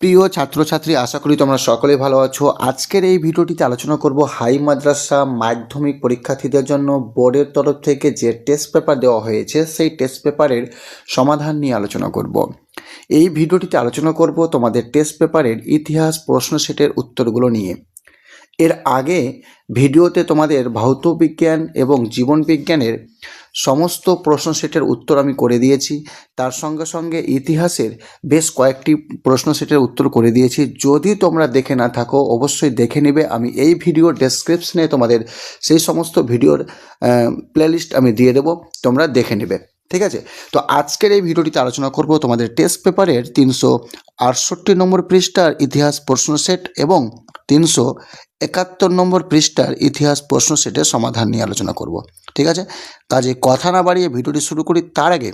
প্রিয় ছাত্রছাত্রী, আশা করি তোমরা সকলে ভালো আছো। আজকের এই ভিডিওটিতে আলোচনা করব হাই মাদ্রাসা মাধ্যমিক পরীক্ষার্থীদের জন্য বোর্ডের তরফ থেকে যে টেস্ট পেপার দেওয়া হয়েছে, সেই টেস্ট পেপারের সমাধান নিয়ে আলোচনা করব। এই ভিডিওটিতে আলোচনা করব তোমাদের টেস্ট পেপারের ইতিহাস, প্রশ্ন সেটের উত্তরগুলো নিয়ে। এর আগে ভিডিওতে তোমাদের ভৌত বিজ্ঞান এবং জীবন বিজ্ঞানের সমস্ত প্রশ্ন সেটের উত্তর আমি করে দিয়েছি। তার সঙ্গে সঙ্গে ইতিহাসের বেশ কয়েকটি প্রশ্ন সেটের উত্তর করে দিয়েছি। যদি তোমরা দেখে না থাকো, অবশ্যই দেখে নেবে। আমি এই ভিডিও ডেসক্রিপশনে তোমাদের সেই সমস্ত ভিডিওর প্লেলিস্ট আমি দিয়ে দেবো। তোমরা দেখে নেবে। ঠিক আছে? তো আজকের এই ভিডিওটিতে আলোচনা করব তোমাদের টেস্ট পেপারের তিনশো আটষট্টি নম্বর পৃষ্ঠার ইতিহাস প্রশ্ন সেট এবং তিনশো একাত্তর নম্বর পৃষ্ঠার ইতিহাস প্রশ্ন সেটের সমাধান নিয়ে আলোচনা করব। ঠিক আছে? কাজে কথা না বাড়িয়ে ভিডিওটি শুরু করি, তার আগে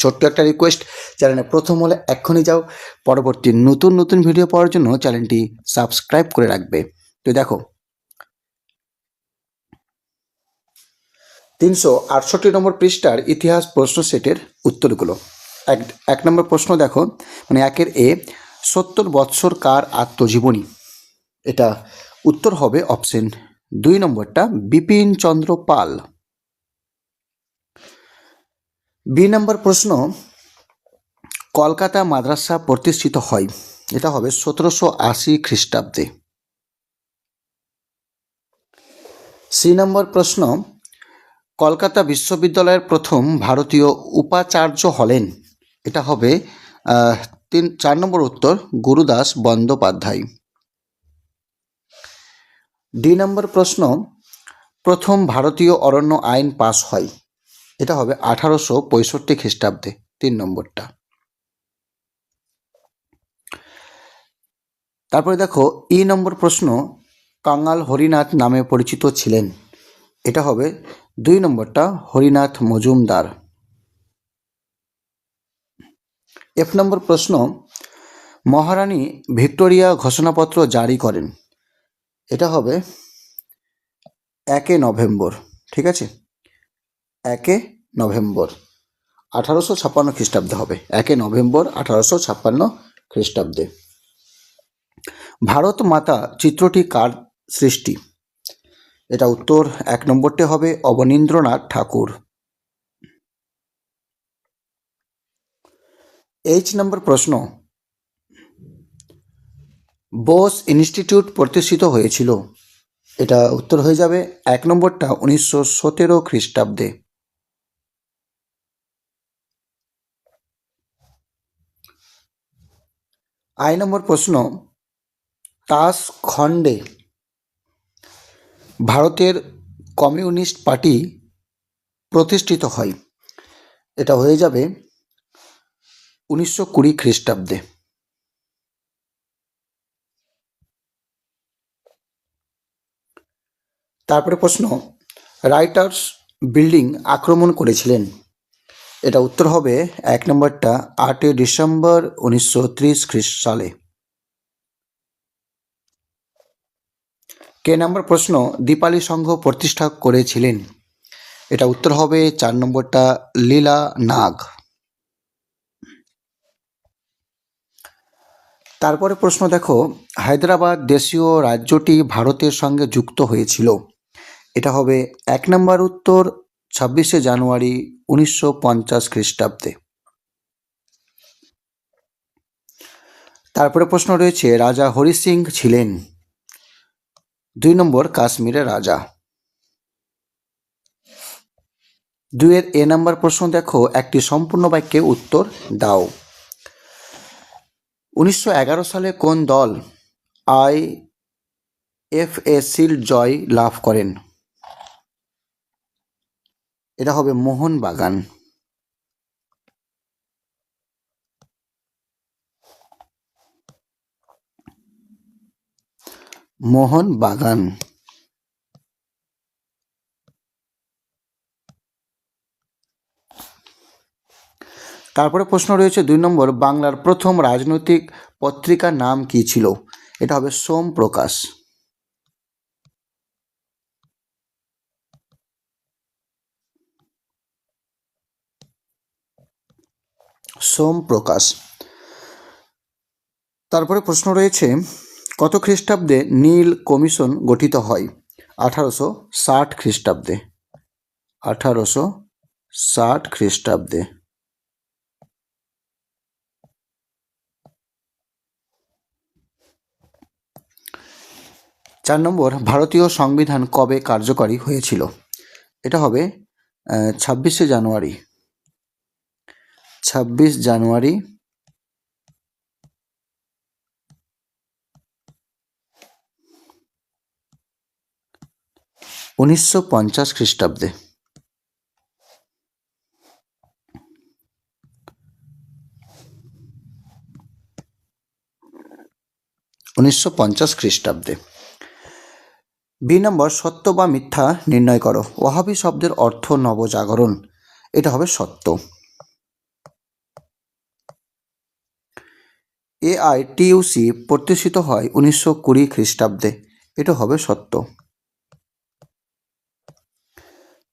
ছোট্ট একটা রিকোয়েস্ট চ্যানেলে প্রথম হলে এক্ষুনি যাও। পরবর্তী নতুন নতুন ভিডিও পাওয়ার জন্য চ্যানেলটি সাবস্ক্রাইব করে রাখবে। তো দেখো, তিনশো আটষট্টি নম্বর পৃষ্ঠার ইতিহাস প্রশ্ন সেটের উত্তরগুলো। এক এক নম্বর প্রশ্ন দেখো মানে একের এ, সত্তর বৎসর কার আত্মজীবনী? এটা উত্তর হবে অপশন দুই নম্বরটা বিপিন চন্দ্র পাল। বি নম্বর প্রশ্ন, কলকাতা মাদ্রাসা প্রতিষ্ঠিত হয়, এটা হবে সতেরোশো আশি খ্রিস্টাব্দে। সি নম্বর প্রশ্ন, কলকাতা বিশ্ববিদ্যালয়ের প্রথম ভারতীয় উপাচার্য হলেন, এটা হবে তিন, চার নম্বর উত্তর গুরুদাস বন্দ্যোপাধ্যায়। ডি নম্বর প্রশ্ন, প্রথম ভারতীয় অরণ্য আইন পাস হয়। এটা হবে আঠারোশো পঁয়ষট্টি খ্রিস্টাব্দে, তিন নম্বরটা। তারপরে দেখো, ই নম্বর প্রশ্ন কাঙাল হরিনাথ নামে পরিচিত ছিলেন। এটা হবে দুই নম্বরটা, হরিনাথ মজুমদার। এফ নম্বর প্রশ্ন, মহারানী ভিক্টোরিয়া ঘোষণাপত্র জারি করেন। এটা হবে একে নভেম্বর, ঠিক আছে? একে নভেম্বর, আঠারোশো ছাপ্পান্ন খ্রিস্টাব্দে হবে। একে নভেম্বর, আঠারোশো ছাপ্পান্ন খ্রিস্টাব্দে। ভারত মাতা চিত্রটি কার সৃষ্টি? এটা উত্তর এক নম্বরটি হবে, অবনীন্দ্রনাথ ঠাকুর। এইচ নম্বর প্রশ্ন বোস ইনস্টিটিউট প্রতিষ্ঠিত হয়েছিল। এটা উত্তর হয়ে যাবে এক নম্বরটা উনিশশো সতেরো খ্রিস্টাব্দে। আই নম্বর প্রশ্ন, তাস খণ্ডে ভারতের কমিউনিস্ট পার্টি প্রতিষ্ঠিত হয়। এটা হয়ে যাবে উনিশশো কুড়ি খ্রিস্টাব্দে। তারপরে প্রশ্ন, রাইটার্স বিল্ডিং আক্রমণ করেছিলেন। এটা উত্তর হবে এক নম্বরটা আটই ডিসেম্বর উনিশশো ত্রিশ সালে কে নম্বর প্রশ্ন, দীপালি সংঘ প্রতিষ্ঠা করেছিলেন? এটা উত্তর হবে চার নম্বরটা লীলা নাগ। তারপরে প্রশ্ন দেখো, হায়দ্রাবাদ দেশীয় রাজ্যটি ভারতের সঙ্গে যুক্ত হয়েছিল। এটা হবে এক নম্বর উত্তর, ছাব্বিশে জানুয়ারি উনিশশো পঞ্চাশ খ্রিস্টাব্দে। তারপরে প্রশ্ন রয়েছে, রাজা হরি সিং ছিলেন। দুই নম্বর, কাশ্মীরের রাজা। দুইয়ের এ নাম্বার প্রশ্ন দেখো, একটি সম্পূর্ণ বাক্যে উত্তর দাও। উনিশশো এগারো সালে কোন দল আই এফ এ শিল্ড জয় লাভ করেন? এটা হবে মোহনবাগান মোহন বাগান। তারপরে প্রশ্ন রয়েছে দুই নম্বর, বাংলার প্রথম রাজনৈতিক পত্রিকার নাম কি ছিল? এটা হবে সোম প্রকাশ সোম প্রকাশ। তারপরে প্রশ্ন রয়েছে, কত খ্রিস্টাব্দে নীল কমিশন গঠিত হয়? আঠারোশো ষাট খ্রিস্টাব্দে। আঠারোশো ষাট খ্রিস্টাব্দে। চার নম্বর, ভারতীয় সংবিধান কবে কার্যকরী হয়েছিল? এটা হবে ছাব্বিশে জানুয়ারি। ছাব্বিশ জানুয়ারি। উনিশশো পঞ্চাশ খ্রিস্টাব্দে। উনিশশো পঞ্চাশ খ্রিস্টাব্দে। বি নম্বর, সত্য বা মিথ্যা নির্ণয় করো। ওয়াহাবি শব্দের অর্থ নবজাগরণ। এটা হবে সত্য। এআই টিইউসি প্রতিষ্ঠিত হয় উনিশশো কুড়ি খ্রিস্টাব্দে। এটা হবে সত্য।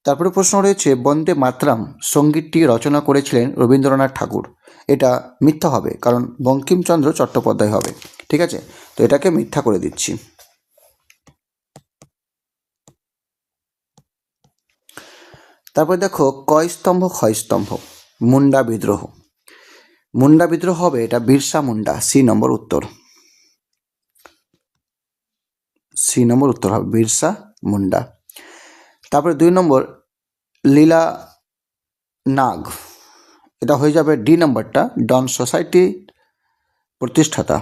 তারপরে প্রশ্ন রয়েছে, বন্দে মাতরাম সঙ্গীতটি রচনা করেছিলেন রবীন্দ্রনাথ ঠাকুর। এটা মিথ্যা হবে, কারণ বঙ্কিমচন্দ্র চট্টোপাধ্যায় হবে। ঠিক আছে? তো এটাকে মিথ্যা করে দিচ্ছি। তারপর দেখো, কয় স্তম্ভ, ক্ষয় স্তম্ভ? মুন্ডা বিদ্রোহ। মুন্ডা বিদ্রোহ হবে, এটা বিরসা মুন্ডা, সি নম্বর উত্তর। সি নম্বর উত্তর হবে, বিরসা মুন্ডা। তারপরে দুই নম্বর, লীলা নাগ। এটা হয়ে যাবে ডি নাম্বারটা, ডন সোসাইটি প্রতিষ্ঠাতা।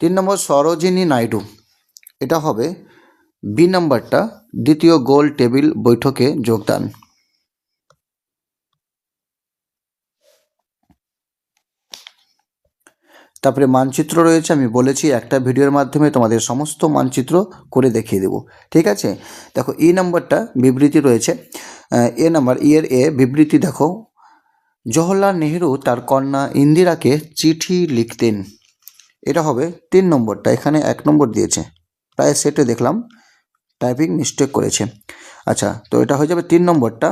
তিন নম্বর, সরোজিনী নাইডু। এটা হবে বি নাম্বারটা, দ্বিতীয় গোল টেবিল বৈঠকে যোগদান। তারপরে মানচিত্র রয়েছে, আমি বলেছি একটা ভিডিওর মাধ্যমে তোমাদের সমস্ত মানচিত্র করে দেখিয়ে দেবো। ঠিক আছে? দেখো ই নাম্বারটা বিবৃতি রয়েছে। এ নাম্বার ই এর এ বিবৃতি দেখো। জওহরলাল নেহেরু তার কন্যা ইন্দিরাকে চিঠি লিখতেন। এটা হবে তিন নম্বরটা, এখানে এক নম্বর দিয়েছে। প্রায় সেটে দেখলাম, টাইপিং মিস্টেক করেছে। আচ্ছা তো এটা হয়ে যাবে তিন নম্বরটা।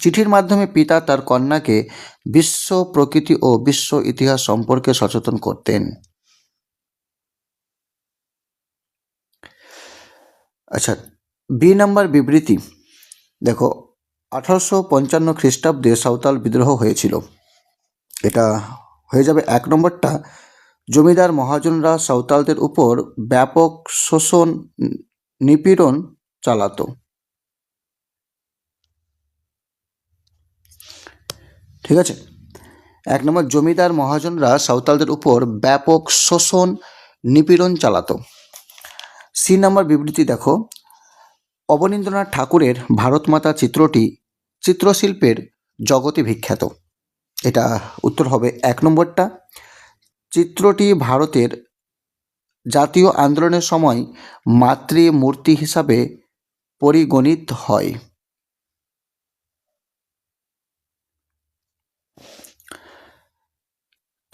চিঠির মাধ্যমে পিতা তার কন্যাকে বিশ্ব প্রকৃতি ও বিশ্ব ইতিহাস সম্পর্কে সচেতন করতেন। আচ্ছা বি নাম্বার বিবৃতি। দেখো, আঠারোশো পঞ্চান্ন খ্রিস্টাব্দে সাঁওতাল বিদ্রোহ হয়েছিল। এটা হয়ে যাবে এক নম্বরটা। জমিদার মহাজনরা সাঁওতালদের উপর ব্যাপক শোষণ, নিপীড়ন চালাতো। ঠিক আছে? এক নম্বর, জমিদার মহাজনরা সাঁওতালদের উপর ব্যাপক শোষণ নিপীড়ন চালাতো। সি নম্বর বিবৃতি দেখো। অবনীন্দ্রনাথ ঠাকুরের ভারতমাতা চিত্রটি চিত্রশিল্পের জগতে বিখ্যাত। এটা উত্তর হবে এক নম্বরটা। চিত্রটি ভারতের জাতীয় আন্দোলনের সময় মাতৃমূর্তি হিসাবে পরিগণিত হয়।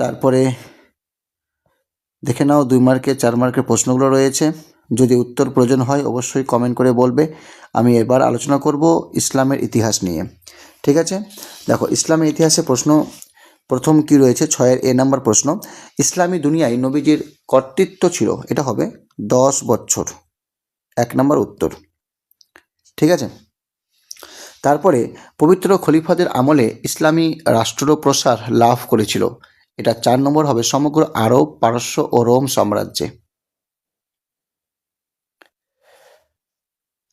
তারপরে দেখে নাও দুই মার্কের চার মার্কের প্রশ্নগুলো রয়েছে। যদি উত্তর প্রয়োজন হয়, অবশ্যই কমেন্ট করে বলবে। আমি এবার আলোচনা করব ইসলামের ইতিহাস নিয়ে। ঠিক আছে? দেখো, ইসলামের ইতিহাসে প্রশ্ন, প্রথম কি রয়েছে? ছয়ের এ নাম্বার প্রশ্ন। ইসলামী দুনিয়ায় নবীজির কর্তৃত্ব ছিল, এটা হবে দশ বছর এক নম্বর উত্তর। ঠিক আছে? তারপরে পবিত্র খলিফাদের আমলে ইসলামী রাষ্ট্র প্রসার লাভ করেছিল। এটা চার নম্বর হবে সমগ্র আরব, পারস্য ও রোম সাম্রাজ্যে।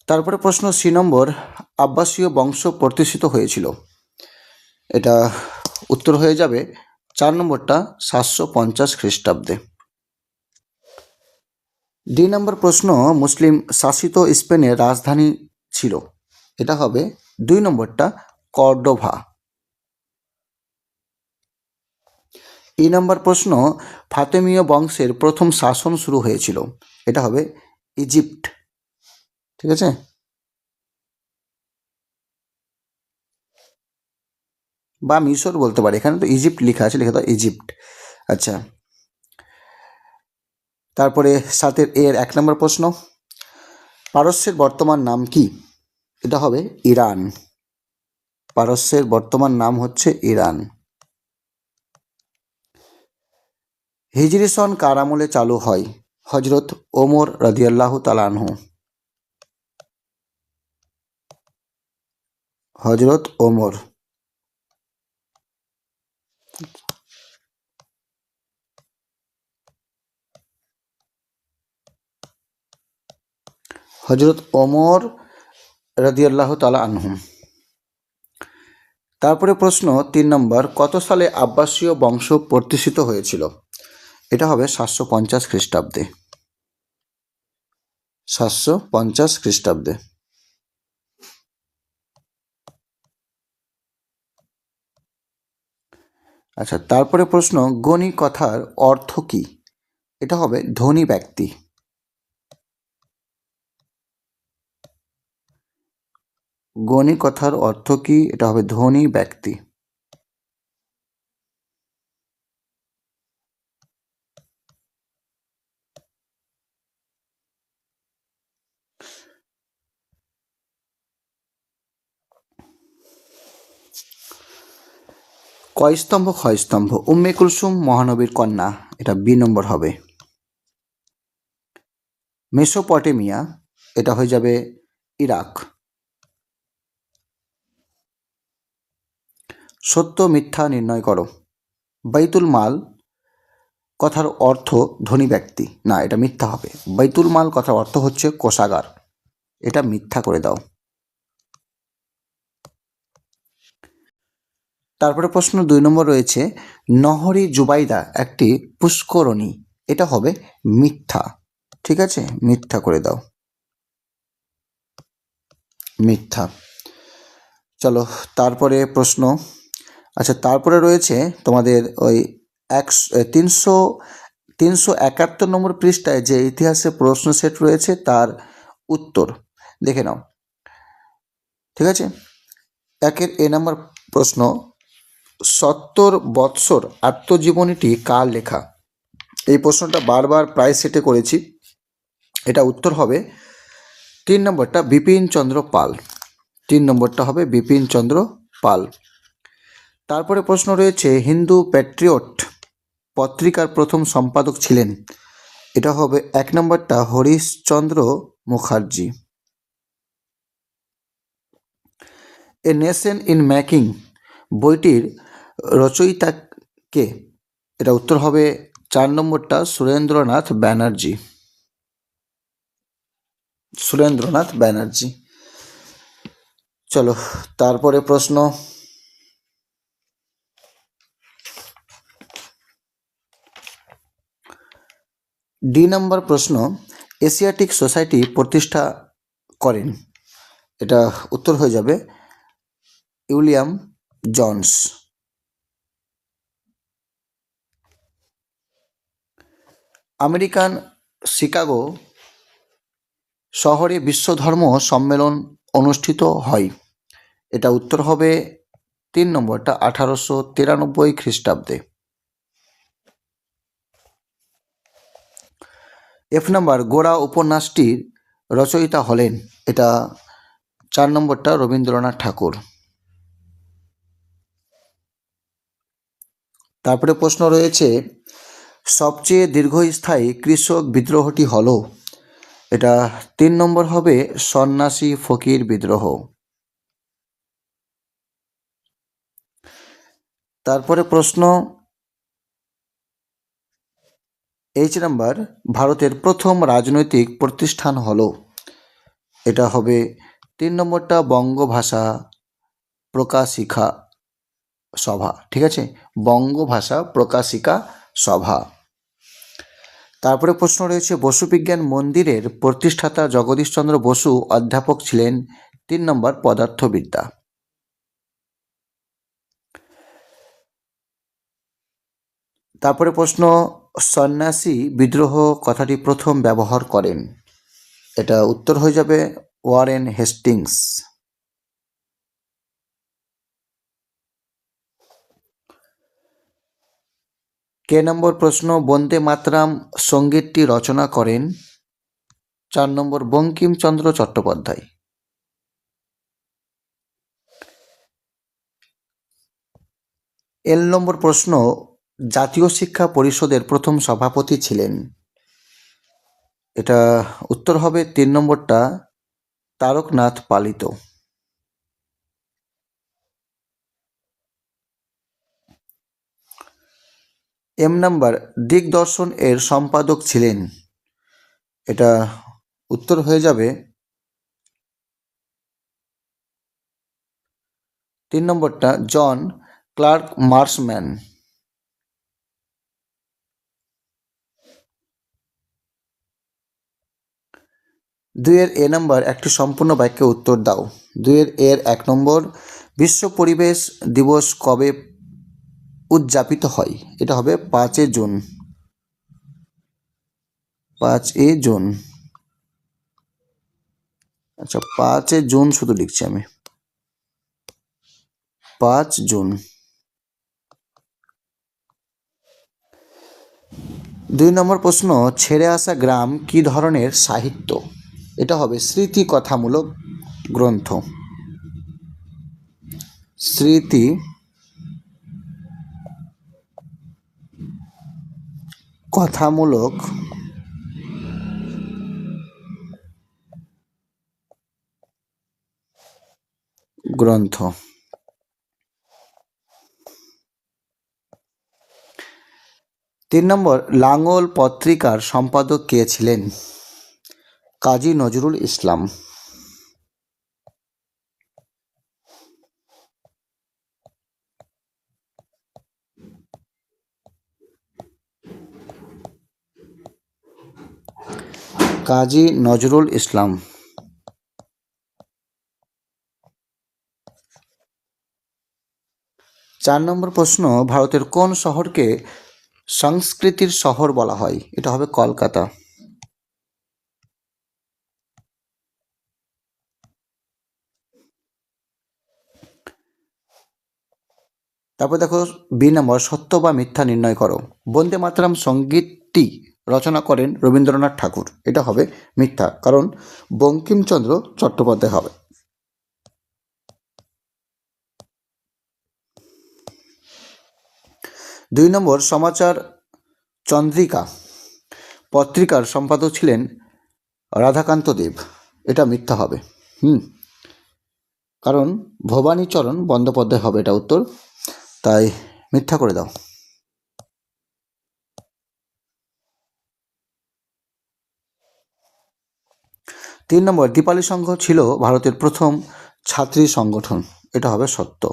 তারপরে প্রশ্ন সি নম্বর, আব্বাসীয় বংশ প্রতিষ্ঠিত হয়েছিল। এটা উত্তর হয়ে যাবে চার নম্বরটা সাতশো পঞ্চাশ খ্রিস্টাব্দে। ডি নম্বর প্রশ্ন, মুসলিম শাসিত স্পেনের রাজধানী ছিল। এটা হবে দুই নম্বরটা কর্ডোভা। এই নম্বর প্রশ্ন, ফাতেমীয় বংশের প্রথম শাসন শুরু হয়েছিল। এটা হবে ইজিপ্ট। ঠিক আছে? বা মিশর বলতে পারে। এখানে তো ইজিপ্ট লেখা আছে, লেখা তো ইজিপ্ট। আচ্ছা। তারপরে সাতের এর এক নম্বর প্রশ্ন, পারস্যের বর্তমান নাম কি? এটা হবে ইরান। পারস্যের বর্তমান নাম হচ্ছে ইরান। হিজরি সন কার আমলে চালু হয়? হজরত ওমর রাদিয়াল্লাহু তালানহু হজরত ওমর। হজরত ওমর রাদিয়াল্লাহু তালা আনহুম তারপরে প্রশ্ন তিন নম্বর, কত সালে আব্বাসীয় বংশ প্রতিষ্ঠিত হয়েছিল? এটা হবে সাতশো পঞ্চাশ খ্রিস্টাব্দে। সাতশো পঞ্চাশ খ্রিস্টাব্দে। আচ্ছা তারপরে প্রশ্ন গণি কথার অর্থ কি? এটা হবে ধনী ব্যক্তি। গণি কথার অর্থ কি? এটা হবে ধনী ব্যক্তি। কয় স্তম্ভ, ক্ষয় স্তম্ভ? উম্মে কুলসুম, মহানবীর কন্যা। এটা বি নম্বর হবে। মেসোপটেমিয়া, এটা হয়ে যাবে ইরাক। সত্য, মিথ্যা নির্ণয় করো। বাইতুল মাল, কথার অর্থ ধনী ব্যক্তি। না, এটা মিথ্যা হবে। বাইতুল মাল, কথার অর্থ হচ্ছে কোষাগার। এটা মিথ্যা করে দাও। তারপরে প্রশ্ন দুই নম্বর রয়েছে, নহরি জুবাইদা একটি পুষ্করণী, এটা হবে মিথ্যা। ঠিক আছে? মিথ্যা করে দাও। মিথ্যা। চলো, তারপরে প্রশ্ন। আচ্ছা তারপরে রয়েছে তোমাদের ওই একশো তিনশো তিনশো একাত্তর নম্বর পৃষ্ঠায় যে ইতিহাসে প্রশ্ন সেট রয়েছে, তার উত্তর। দেখে নাও। ঠিক আছে? একের এ নম্বর প্রশ্ন। সত্তর বৎসর আত্মজীবনীটি কার লেখা? এই প্রশ্নটা বারবার প্রায় সেটে করেছি। এটা উত্তর হবে তিন নম্বরটা বিপিন চন্দ্র পাল। তিন নম্বরটা হবে বিপিন চন্দ্র পাল। তারপরে প্রশ্ন রয়েছে, হিন্দু প্যাট্রিয়ট পত্রিকার প্রথম সম্পাদক ছিলেন। এটা হবে এক নম্বরটা Harishchandra Mukherjee. A nation in making বইটির রচয়িতা কে এটা উত্তর হবে চার নম্বরটা সুরেন্দ্রনাথ ব্যানার্জি। সুরেন্দ্রনাথ ব্যানার্জি। চলো, তারপরে প্রশ্ন। ডি নম্বর প্রশ্ন, এশিয়াটিক সোসাইটি প্রতিষ্ঠা করেন। এটা উত্তর হয়ে যাবে উইলিয়াম জনস। আমেরিকান শিকাগো শহরে বিশ্বধর্ম সম্মেলন অনুষ্ঠিত হয়। এটা উত্তর হবে তিন নম্বরটা আঠারোশো তিরানব্বই খ্রিস্টাব্দে। এফ নাম্বার গোড়া উপন্যাসটির রচয়িতা হলেন, এটা চার নম্বরটা রবীন্দ্রনাথ ঠাকুর। তারপরে প্রশ্ন রয়েছে সবচেয়ে দীর্ঘস্থায়ী কৃষক বিদ্রোহটি হলো, এটা তিন নম্বর হবে সন্ন্যাসী ফকির বিদ্রোহ। তারপরে প্রশ্ন এইচ নাম্বার ভারতের প্রথম রাজনৈতিক প্রতিষ্ঠান হলো, এটা হবে তিন নম্বরটা বঙ্গভাষা প্রকাশিকা সভা, ঠিক আছে? বঙ্গভাষা প্রকাশিকা সভা। তারপরে প্রশ্ন রয়েছে বসু বিজ্ঞান মন্দিরের প্রতিষ্ঠাতা জগদীশচন্দ্র বসু অধ্যাপক ছিলেন তিন নম্বর পদার্থবিদ্যা। তারপরে প্রশ্ন, সন্ন্যাসী বিদ্রোহ কথাটি প্রথম ব্যবহার করেন, এটা উত্তর হয়ে যাবে ওয়ারেন হেস্টিংস। কে নম্বর প্রশ্ন, বন্দে মাতরাম সঙ্গীতটি রচনা করেন? চার নম্বর, বঙ্কিমচন্দ্র চট্টোপাধ্যায়। এল নম্বর প্রশ্ন, জাতীয় শিক্ষা পরিষদের প্রথম সভাপতি ছিলেন? এটা উত্তর হবে তিন নম্বরটা, তারকনাথ পালিত। এম নাম্বার, দিগদর্শন এর সম্পাদক ছিলেন। এটা উত্তর হয়ে যাবে। তিন নম্বরটা, জন ক্লার্ক মার্সম্যান দুইয়ের এ নম্বর, একটি সম্পূর্ণ বাক্যে উত্তর দাও। দুইয়ের এর এক নম্বর, বিশ্ব পরিবেশ দিবস কবে উদযাপিত হয়। এটা হবে পাঁচে জুন। পাঁচ এ জুন। আচ্ছা পাঁচে জুন শুধু লিখছি আমি। পাঁচ জুন। দুই নম্বর প্রশ্ন, ছেড়ে আসা গ্রাম কি ধরনের সাহিত্য? এটা হবে স্মৃতি কথামূলক গ্রন্থ। স্মৃতি কথামূলক গ্রন্থ। তিন নম্বর লাঙ্গল পত্রিকার সম্পাদক কে ছিলেন? কাজী নজরুল ইসলাম। কাজী নজরুল ইসলাম। চার নম্বর প্রশ্ন, ভারতের কোন শহরকে সংস্কৃতির শহর বলা হয়? এটা হবে কলকাতা। তারপর দেখো, বি নম্বর, সত্য বা মিথ্যা নির্ণয় করো। বন্দে মাতরম সঙ্গীতটি রচনা করেন রবীন্দ্রনাথ ঠাকুর। এটা হবে মিথ্যা, কারণ বঙ্কিমচন্দ্র চট্টোপাধ্যায় হবে। দুই নম্বর, সমাচার চন্দ্রিকা। পত্রিকার সম্পাদক ছিলেন রাধাকান্ত দেব। এটা মিথ্যা হবে। হুম। কারণ ভবানীচরণ বন্দ্যোপাধ্যায় হবে এটা উত্তর। তাই মিথ্যা করে দাও। তিন নম্বর, দীপালি সংঘ ছিল ভারতের প্রথম ছাত্রী সংগঠন। এটা হবে সত্য।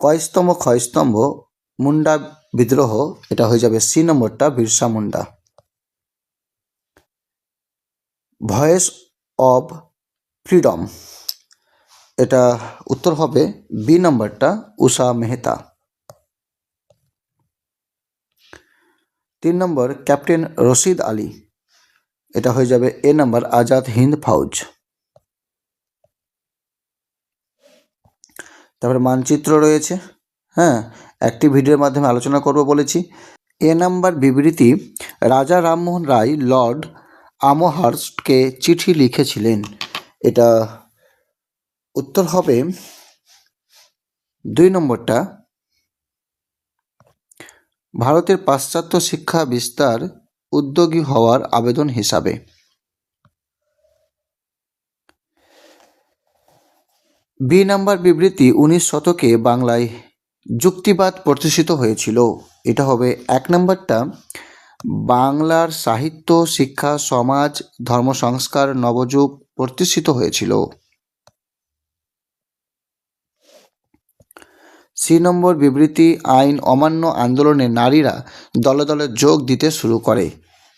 কয়স্তম্ভ ক্ষয়স্তম্ভ, মুন্ডা বিদ্রোহ, এটা হয়ে যাবে সি নম্বরটা, Birsa Munda. Voice of freedom, এটা উত্তর হবে বি নম্বরটা, উষা মেহতা। তিন নম্বর, ক্যাপ্টেন রশিদ আলী। এটা হয়ে যাবে এ নম্বর, আজাদ হিন্দ ফৌজ। তারপরে মানচিত্র রয়েছে। হ্যাঁ একটি ভিডিওর মাধ্যমে আলোচনা করব বলেছি। এ নাম্বার বিবৃতি, রাজা রামমোহন রায়, লর্ড আমোহার্স্টকে চিঠি লিখেছিলেন। এটা উত্তর হবে দুই নম্বরটা। ভারতের পাশ্চাত্য শিক্ষা বিস্তার উদ্যোগী হওয়ার আবেদন হিসাবে। বি নাম্বার বিবৃতি উনিশ শতকে বাংলায় যুক্তিবাদ প্রতিষ্ঠিত হয়েছিল। এটা হবে এক নম্বরটা। বাংলার সাহিত্য, শিক্ষা, সমাজ, ধর্ম, সংস্কার, নবযুগ প্রতিষ্ঠিত হয়েছিল। সি নম্বর বিবৃতি আইন অমান্য আন্দোলনে নারীরা দলে দলে যোগ দিতে শুরু করে।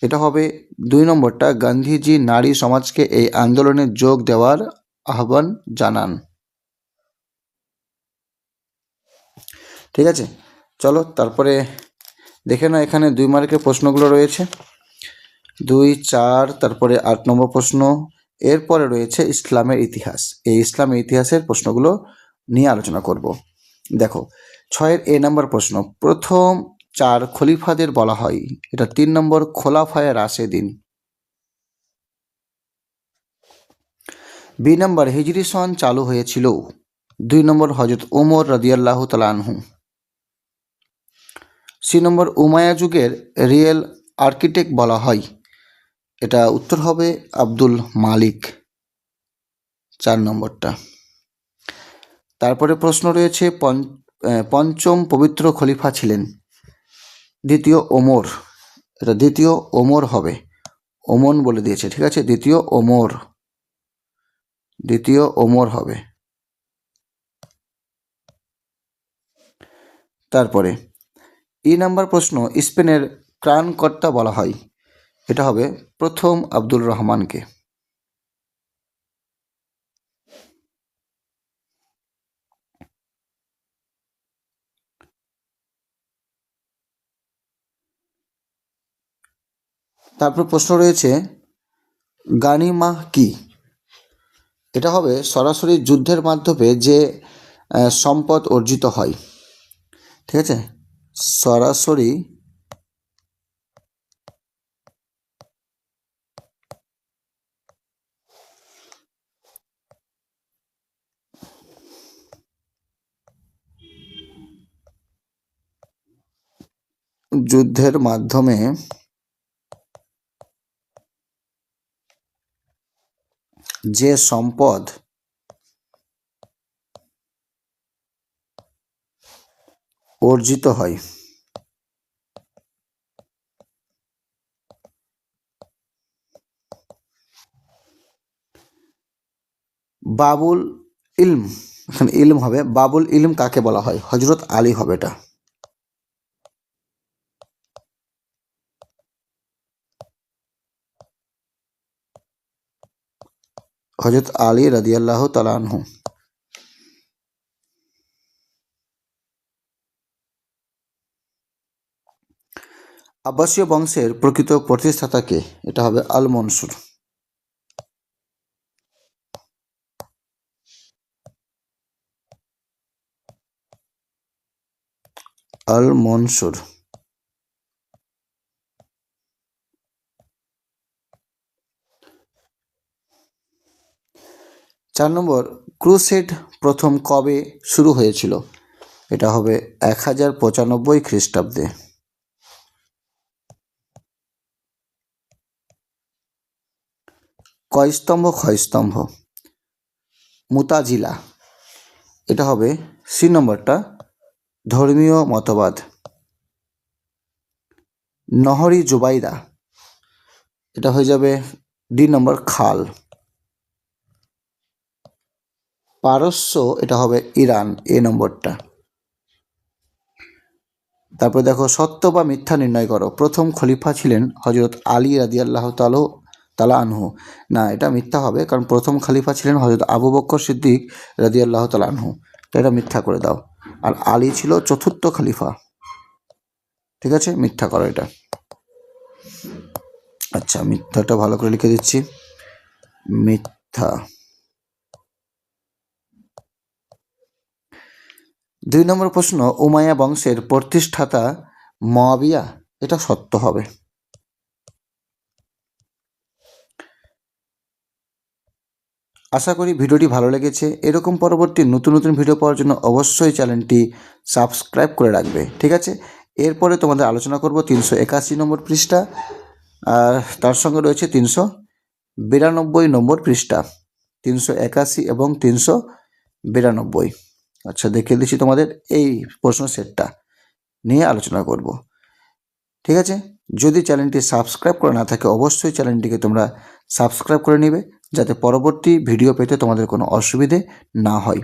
এটা হবে দুই নম্বরটা। গান্ধীজি নারী সমাজকে এই আন্দোলনে যোগ দেওয়ার আহ্বান জানান। ঠিক আছে, চলো তারপরে দেখে না এখানে দুই মার্কের প্রশ্নগুলো রয়েছে। দুই, চার, তারপরে আট নম্বর প্রশ্ন। এরপরে রয়েছে ইসলামের ইতিহাস। এই ইসলামের ইতিহাসের প্রশ্নগুলো নিয়ে আলোচনা করব। দেখো, ছয়ের এ নম্বর প্রশ্ন, প্রথম চার খলিফাদের বলা হয়, এটা তিন নম্বর খোলাফায় রাশেদিন। বি নম্বর হিজরি সন চালু হয়েছিল, দুই নম্বর হজরত ওমর রাদিয়াল্লাহ তালানহু সি নম্বর উমায়া যুগের রিয়েল আর্কিটেক্ট বলা হয়, এটা উত্তর হবে আব্দুল মালিক, চার নম্বরটা। তারপরে প্রশ্ন রয়েছে পঞ্চ- পঞ্চম পবিত্র খলিফা ছিলেন। দ্বিতীয় ওমর, এটা দ্বিতীয় ওমর হবে। ওমন বলে দিয়েছে, ঠিক আছে? দ্বিতীয় ওমর। দ্বিতীয় ওমর হবে। তারপরে ই নাম্বার প্রশ্ন স্পেনের ত্রাণকর্তা বলা হয়। এটা হবে প্রথম আব্দুল রহমানকে। তারপর প্রশ্ন রয়েছে গানিমাহ কি? এটা হবে সরাসরি যুদ্ধের মাধ্যমে যে সম্পদ অর্জিত হয়। ঠিক আছে? সরাসরি যুদ্ধের মাধ্যমে যে সম্পদ অর্জিত হয়। বাবুল ইলম, এখানে ইলম হবে, বাবুল ইলম কাকে বলা হয়? হজরত আলী হবে এটা। হজরত আলী রাদিয়াল্লাহ তালানহু আব্বাসীয় বংশের প্রকৃত প্রতিষ্ঠাতাকে এটা হবে আল মনসুর আল মনসুর চার নম্বর, ক্রুসেড প্রথম কবে শুরু হয়েছিল? এটা হবে এক হাজার পঁচানব্বই খ্রিস্টাব্দে। কয়স্তম্ভ ক্ষয়স্তম্ভ। ক্ষয় মুতাজিলা। এটা হবে সি নম্বরটা, ধর্মীয় মতবাদ। নহরি জুবাইদা। এটা হয়ে যাবে ডি নম্বর, খাল। পারস্য, এটা হবে ইরান এ নম্বরটা। তারপর দেখো, সত্য বা মিথ্যা নির্ণয় করো। প্রথম খলিফা ছিলেন হজরত আলী রাদি আল্লাহ তালো তালা আনহু। না, এটা মিথ্যা হবে, কারণ প্রথম খলিফা ছিলেন হজরত আবু বক্কর সিদ্দিক রাদি আল্লাহ তালা আনহু। তো এটা মিথ্যা করে দাও। আর আলী ছিল চতুর্থ খলিফা। ঠিক আছে? মিথ্যা করো এটা। আচ্ছা মিথ্যাটা ভালো করে লিখে দিচ্ছি। মিথ্যা। দুই নম্বর প্রশ্ন উমায়া বংশের প্রতিষ্ঠাতা মবিয়া এটা সত্য হবে। আশা করি ভিডিওটি ভালো লেগেছে। এরকম পরবর্তী নতুন নতুন ভিডিও পাওয়ার জন্য অবশ্যই চ্যানেলটি সাবস্ক্রাইব করে রাখবে, ঠিক আছে? এরপরে তোমাদের আলোচনা করব তিনশো একাশি নম্বর পৃষ্ঠা, আর তার সঙ্গে রয়েছে তিনশো বিরানব্বই নম্বর পৃষ্ঠা, তিনশো একাশি এবং তিনশো বিরানব্বই। আচ্ছা দেখিয়ে দিচ্ছি তোমাদের এই প্রশ্ন সেটটা নিয়ে আলোচনা করব। ঠিক আছে? যদি চ্যানেলটি সাবস্ক্রাইব করে না থাকে, অবশ্যই চ্যানেলটিকে তোমরা সাবস্ক্রাইব করে নেবে, যাতে পরবর্তী ভিডিও পেতে তোমাদের কোনো অসুবিধে না হয়।